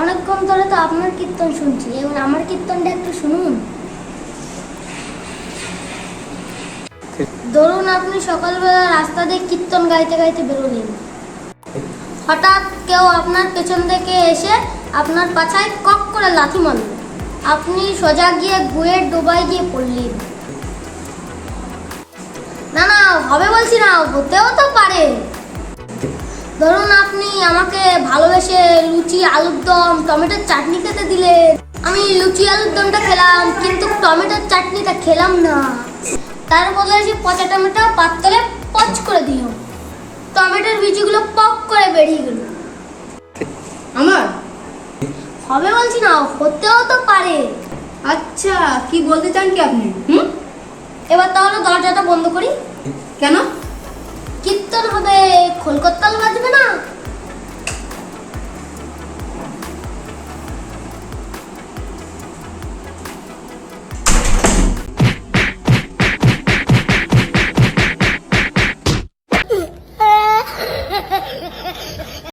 অনেকক্ষণ ধরে তো আপনার কীর্তন শুনছি। এবার আমার কীর্তনটা একটু শুনুন। ধরুন আপনি সকালবেলা রাস্তা দিয়ে কীর্তন গাইতে গাইতে বেরোলেন। হঠাৎ কেউ আপনার পেছন থেকে এসে আপনার পাছায় কক করে লাথি মারল। আপনি সোজা গিয়ে গুয়ের ডোবায় গিয়ে পড়লেন। না না, হবে বলছি না, হতেও তো পারে। আমাকে ভালোবেসে লুচি আলুর দম টমেটোর চাটনি খেতে দিলে। আমি লুচি আলুর দমটা খেলাম কিন্তু টমেটোর চাটনিটা খেলাম না। তার বদলে সে পচা টমেটো পাততলে পচ করে দিল। টমেটোর বীজগুলো পক করে বেরিয়ে গেল। আমার? হবে বলছি না হতেও তো পারে। আচ্ছা কি বলতে চান কি আপনি? হুম? এবার তাহলে দরজাটা বন্ধ করি। কেন? কীর্তন হবে খোলকত্তাল